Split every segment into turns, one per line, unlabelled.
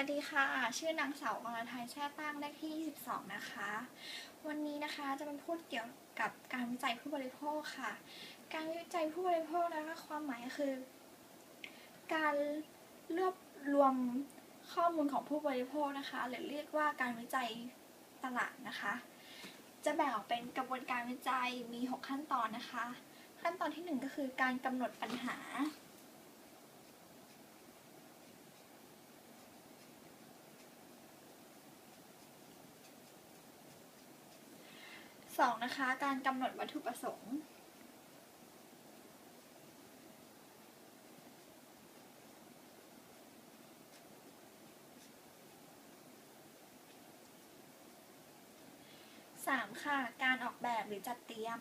วัสดีค่ะ ชื่อนางสาวอรทัยแช่ตั้งเลขที่ 22 นะคะ วันนี้นะคะจะมาพูดเกี่ยวกับการวิจัยผู้บริโภคค่ะ การวิจัยผู้บริโภคนะคะความหมายคือ การรวบรวมข้อมูลของผู้บริโภคนะคะ หรือเรียกว่าการวิจัยตลาดนะคะ จะแบ่งออกเป็นกระบวนการวิจัยมี 6 ขั้นตอนนะคะ ขั้นตอนที่ 1 ก็คือการกำหนดปัญหา สองนะคะ การกำหนดวัตถุประสงค์สามค่ะ การออกแบบหรือจัดเตรียม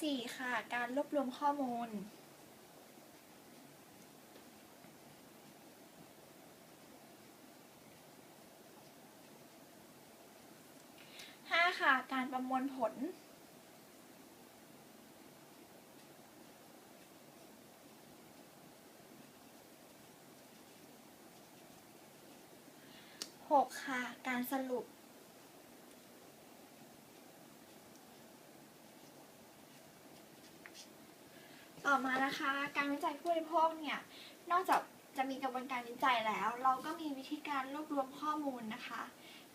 สี่ค่ะ การรวบรวมข้อมูลห้าค่ะ การประมวลผลหกค่ะ การสรุป ต่อมานะคะ การวิจัยผู้บริโภคเนี่ยนอกจากจะมีกระบวนการวิจัยแล้ว เราก็มีวิธีการรวบรวมข้อมูลนะคะ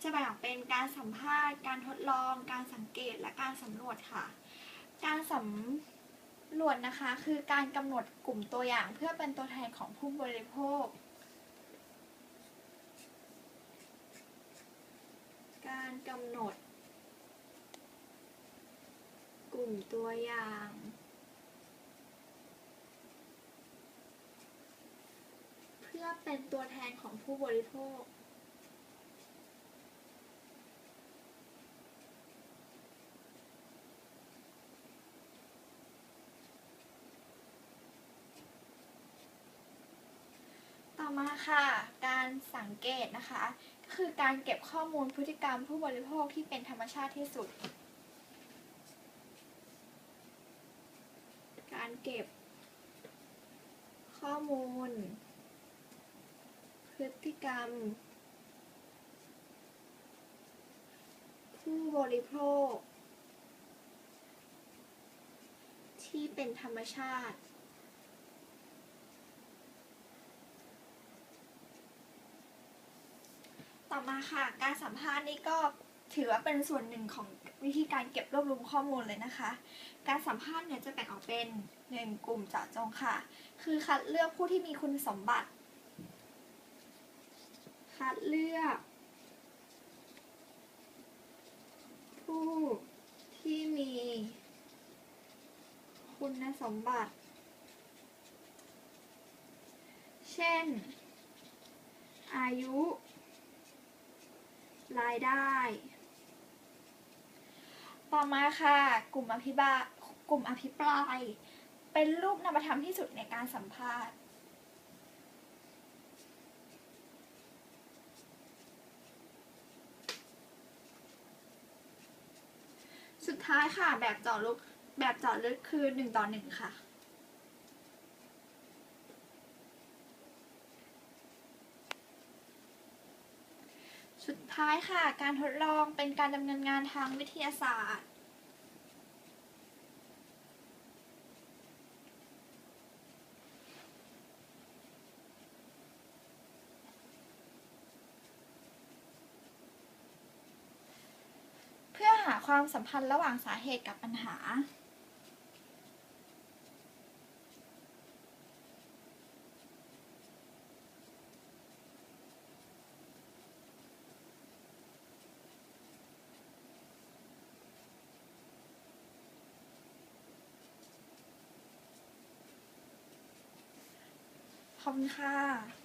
จะแบ่งออกเป็นการสัมภาษณ์ การทดลอง การสังเกตและการสำรวจค่ะ การสำรวจนะคะ คือการกำหนดกลุ่มตัวอย่าง เพื่อเป็นตัวแทนของผู้บริโภค การกำหนด กลุ่มตัวอย่าง เป็นตัวแทนของผู้บริโภค ต่อมาค่ะการสังเกตนะคะ ก็คือการเก็บข้อมูลพฤติกรรมผู้บริโภคที่เป็นธรรมชาติที่สุด การเก็บ ข้อมูล พฤติก รม ผู้บริโภค ที่เป็นธรรมชาติ ต่อมาค่ะ การสัมภาษณ์นี่ก็ถือว่าเป็นส่วนหนึ่งของวิธีการเก็บรวบรวมข้อมูลเลยนะคะ การสัมภาษณ์เนี่ยจะแบ่งออกเป็นหนึ่งกลุ่มเจาะจงค่ะ คือคัดเลือกผู้ที่มีคุณสมบัติ คัดเลือก ผู้ที่มีคุณสมบัติ เช่น อายุ รายได้ ต่อมาค่ะ กลุ่มอภิบาลกลุ่มอภิปราย เป็นรูปนามธรรมที่สุดในการสัมภาษณ์ สุดท้ายค่ะแบบเจาะลึกแบบเจาะลึกคือหนึ่งต่อหนึ่งค่ะ สุดท้ายค่ะการทดลองเป็นการดำเนินงานทางวิทยาศาสตร์าความสัมพันธ์ระหว่างสาเหตุกับปัญหา ขอบคุณค่ะ